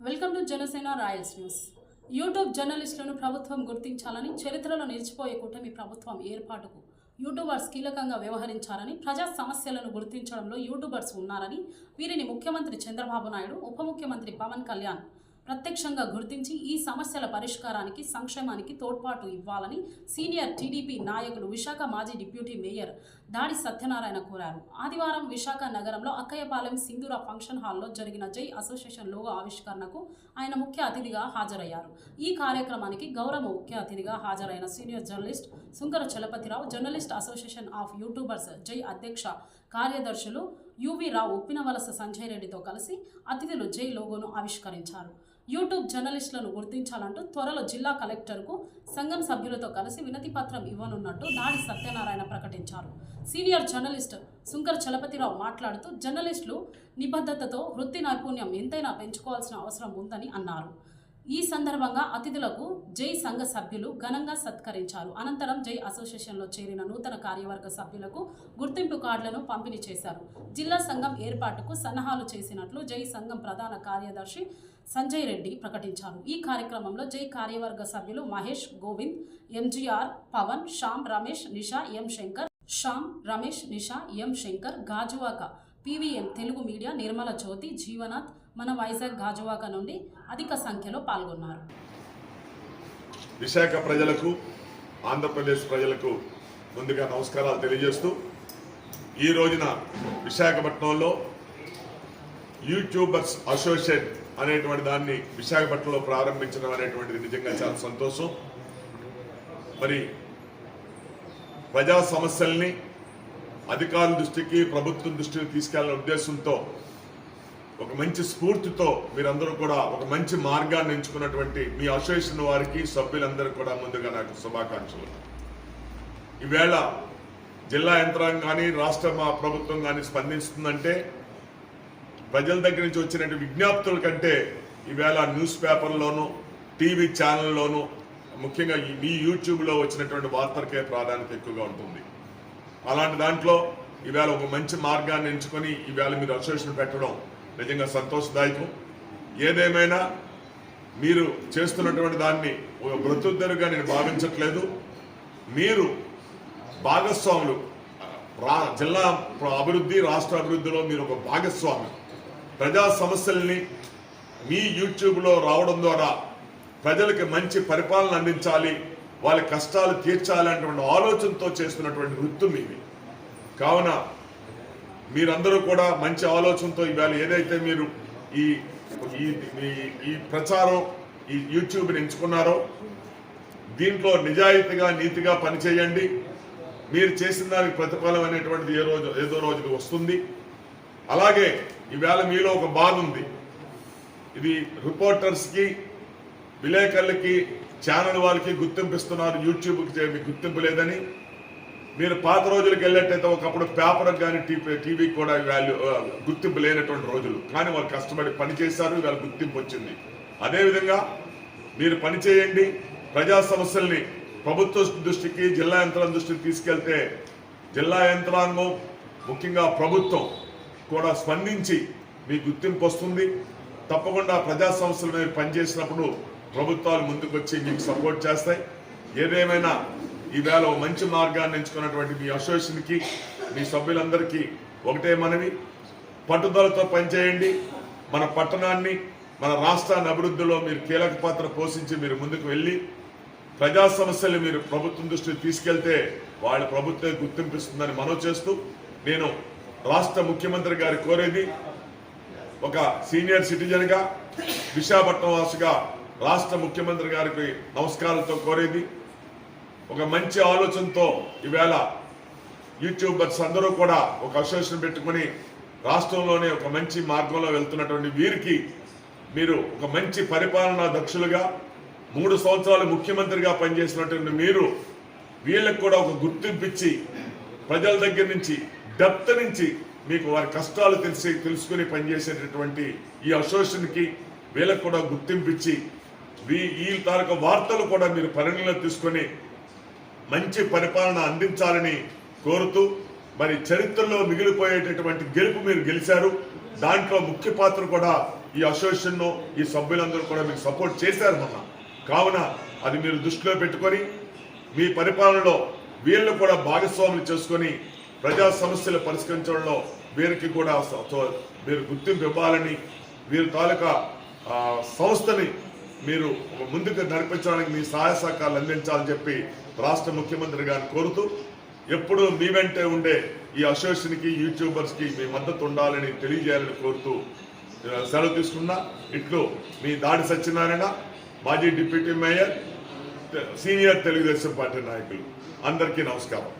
Welcome to Janasena royals news. YouTube జర్నలిస్టులను ప్రభుత్వం గుర్తించాలని చరిత్రలో నిలిచిపోయే కూటమి ప్రభుత్వం ఏర్పాటుకు యూట్యూబర్స్ కీలకంగా వ్యవహరించారని ప్రజా సమస్యలను గుర్తించడంలో యూట్యూబర్స్ ఉన్నారని వీరిని ముఖ్యమంత్రి చంద్రబాబు నాయుడు ఉప ముఖ్యమంత్రి పవన్ కళ్యాణ్ ప్రత్యక్షంగా గుర్తించి ఈ సమస్యల పరిష్కారానికి సంక్షేమానికి తోడ్పాటు ఇవ్వాలని సీనియర్ టీడీపీ నాయకులు విశాఖ మాజీ డిప్యూటీ మేయర్ దాడి సత్యనారాయణ కోరారు. ఆదివారం విశాఖ నగరంలో అక్కయ్యపాలెం సింధూర ఫంక్షన్ హాల్లో జరిగిన జై అసోసియేషన్ లోగో ఆవిష్కరణకు ఆయన ముఖ్య అతిథిగా హాజరయ్యారు. ఈ కార్యక్రమానికి గౌరవ ముఖ్య అతిథిగా హాజరైన senior journalist Sunkara Chalapathirao journalist association of YouTubers జై అధ్యక్ష కార్యదర్శులు యువి రావు ఉప్పినవలస సంజయ్ రెడ్డితో కలిసి అతిథులు జై లోగోను ఆవిష్కరించారు. యూట్యూబ్ జర్నలిస్టులను గుర్తించాలంటూ త్వరలో జిల్లా కలెక్టర్కు సంఘం సభ్యులతో కలిసి వినతి పత్రం ఇవ్వనున్నట్టు నాడి సత్యనారాయణ ప్రకటించారు. సీనియర్ జర్నలిస్ట్ శుంకర్ చలపతిరావు మాట్లాడుతూ జర్నలిస్టులు నిబద్ధతతో వృత్తి నైపుణ్యం ఎంతైనా పెంచుకోవాల్సిన అవసరం ఉందని అన్నారు. ఈ సందర్భంగా అతిథులకు జై సంఘ సభ్యులు ఘనంగా సత్కరించారు. అనంతరం జై అసోసియేషన్లో చేరిన నూతన కార్యవర్గ సభ్యులకు గుర్తింపు కార్డులను పంపిణీ చేశారు. జిల్లా సంఘం ఏర్పాటుకు సన్నాహాలు చేసినట్లు జై సంఘం ప్రధాన కార్యదర్శి సంజయ్ రెడ్డి ప్రకటించారు. ఈ కార్యక్రమంలో జై కార్యవర్గ సభ్యులు Mahesh Govind MGR Pawan Shyam Ramesh Nisha M Shankar Shyam Ramesh Nisha M Shankar Gajuwaka PVM Telugu media Nirmala Jyothi Jeevanath మన వైజాగ్ గాజువాక నుండి అధిక సంఖ్యలో పాల్గొన్నారు. విశాఖ ప్రజలకు ఆంధ్రప్రదేశ్ ప్రజలకు ముందుగా నమస్కారాలు తెలియజేస్తూ ఈ రోజున విశాఖపట్నంలో యూట్యూబర్స్ అసోసియేట్ అనేటువంటి దాన్ని విశాఖపట్నంలో ప్రారంభించడం అనేటువంటిది నిజంగా చాలా సంతోషం. మరి ప్రజా సమస్యల్ని అధికారుల దృష్టికి ప్రభుత్వం దృష్టికి తీసుకెళ్ళే ఉద్దేశంతో ఒక మంచి స్ఫూర్తితో మీరందరూ కూడా ఒక మంచి మార్గాన్ని ఎంచుకున్నటువంటి మీ అసోసియేషన్ వారికి సభ్యులందరూ కూడా ముందుగా నాకు శుభాకాంక్షలు. ఈవేళ జిల్లా యంత్రాంగం కానీ రాష్ట్ర మా ప్రభుత్వం కానీ స్పందిస్తుందంటే ప్రజల దగ్గర నుంచి వచ్చినటువంటి విజ్ఞాప్తుల కంటే ఈవేళ న్యూస్ పేపర్లోను టీవీ ఛానల్లోను ముఖ్యంగా మీ యూట్యూబ్లో వచ్చినటువంటి వార్తలకే ప్రాధాన్యత ఎక్కువగా ఉంటుంది. అలాంటి దాంట్లో ఈవేళ ఒక మంచి మార్గాన్ని ఎంచుకొని ఈవేళ మీరు అసోసియేషన్ పెట్టడం నిజంగా సంతోషదాయకం. ఏదేమైనా మీరు చేస్తున్నటువంటి దాన్ని ఒక బ్రతుద్దరుగా నేను భావించట్లేదు. మీరు భాగస్వాములు రా జిల్లా అభివృద్ధి రాష్ట్ర అభివృద్ధిలో మీరు ఒక భాగస్వామి. ప్రజా సమస్యల్ని మీ యూట్యూబ్లో రావడం ద్వారా ప్రజలకు మంచి పరిపాలన అందించాలి వాళ్ళ కష్టాలు తీర్చాలి అనేటువంటి ఆలోచనతో చేస్తున్నటువంటి వృత్తి మీది. కావున మీరందరూ కూడా మంచి ఆలోచనతో ఇవాళ ఏదైతే మీరు ఈ ఈ ఈ- ప్రచారం ఈ యూట్యూబ్ని ఎంచుకున్నారో దీంట్లో నిజాయితీగా నీతిగా పనిచేయండి. మీరు చేసిన దానికి ప్రతిఫలం అనేటువంటిది ఏ రోజు ఏదో రోజుకి వస్తుంది. అలాగే ఈవేళ మీలో ఒక బాధ ఉంది. ఇది రిపోర్టర్స్కి విలేకరులకి ఛానల్ వాళ్ళకి గుర్తింపు ఇస్తున్నారు యూట్యూబ్కి చే- గుర్తింపు లేదని. మీరు పాత రోజులకు వెళ్ళినట్టయితే ఒకప్పుడు పేపర్కి కానీ టీవీ టీవీకి కూడా వాల్యూ గుర్తింపు లేనటువంటి రోజులు. కానీ వాళ్ళు కష్టపడి పని చేశారు గుర్తింపు వచ్చింది. అదేవిధంగా మీరు పని చేయండి ప్రజా సమస్యల్ని ప్రభుత్వ దృష్టికి జిల్లా యంత్రాంగం దృష్టికి తీసుకెళ్తే జిల్లా యంత్రాంగం ముఖ్యంగా ప్రభుత్వం కూడా స్పందించి మీ గుర్తింపు వస్తుంది. తప్పకుండా ప్రజా సంస్థల మీద పనిచేసినప్పుడు ప్రభుత్వాలు ముందుకొచ్చి మీకు సపోర్ట్ చేస్తాయి. ఏదేమైనా ఈవేళ ఓ మంచి మార్గాన్ని ఎంచుకున్నటువంటి మీ అసోసియేషన్కి మీ సభ్యులందరికీ ఒకటే మనవి. పట్టుదలతో పనిచేయండి. మన పట్టణాన్ని మన రాష్ట్రాన్ని అభివృద్ధిలో మీరు కీలక పాత్ర పోషించి మీరు ముందుకు వెళ్ళి ప్రజా సమస్యలు మీరు ప్రభుత్వం దృష్టికి తీసుకెళ్తే వాళ్ళ ప్రభుత్వం గుర్తింపిస్తుందని మనవి చేస్తూ నేను రాష్ట్ర ముఖ్యమంత్రి గారి కోరేది ఒక సీనియర్ సిటిజన్గా విశాఖపట్నం వాసుగా రాష్ట్ర ముఖ్యమంత్రి గారికి నమస్కారాలతో కోరేది. ఒక మంచి ఆలోచనతో ఈవేళ యూట్యూబర్స్ అందరూ కూడా ఒక అసోసియేషన్ పెట్టుకుని రాష్ట్రంలోనే ఒక మంచి మార్గంలో వెళ్తున్నటువంటి వీరికి మీరు ఒక మంచి పరిపాలనా దక్షులుగా మూడు సంవత్సరాలు ముఖ్యమంత్రిగా పనిచేసినటువంటి మీరు వీళ్ళకి కూడా ఒక గుర్తింపిచ్చి ప్రజల దగ్గర నుంచి డెప్త్ నుంచి మీకు వారి కష్టాలు తెలిసి తెలుసుకుని పనిచేసేటటువంటి ఈ అసోసియేషన్కి వీళ్ళకి కూడా గుర్తింపు ఇచ్చి వీ- ఈ తాలూకా వార్తలు కూడా మీరు పరిగణలో తీసుకొని మంచి పరిపాలన అందించాలని కోరుతూ మరి చరిత్రలో మిగిలిపోయేటటువంటి గెలుపు మీరు గెలిచారు. దాంట్లో ముఖ్య పాత్ర కూడా ఈ అసోసియేషన్ ఈ సభ్యులందరూ కూడా మీకు సపోర్ట్ చేశారు మొన్న కావున అది మీరు దృష్టిలో పెట్టుకొని మీ పరిపాలనలో వీళ్ళు కూడా భాగస్వాములు చేసుకొని ప్రజా సమస్యలు పరిష్కరించడంలో వీరికి కూడా మీరు గుర్తింపు ఇవ్వాలని వీరి తాలూకా సంస్థని మీరు ముందుకు నడిపించడానికి మీ సహాయ సహకారాలు అందించాలని చెప్పి రాష్ట్ర ముఖ్యమంత్రి గారిని కోరుతూ ఎప్పుడూ మీ వెంటే ఉండే ఈ అసోసియేషన్కి యూట్యూబర్స్కి మీ మద్దతు ఉండాలని తెలియజేయాలని కోరుతూ సెలవు తీసుకున్నా. ఇట్లు మీ దాడి సత్యనారాయణ మాజీ deputy mayor senior Telugu Desam party నాయకులు. అందరికీ నమస్కారం.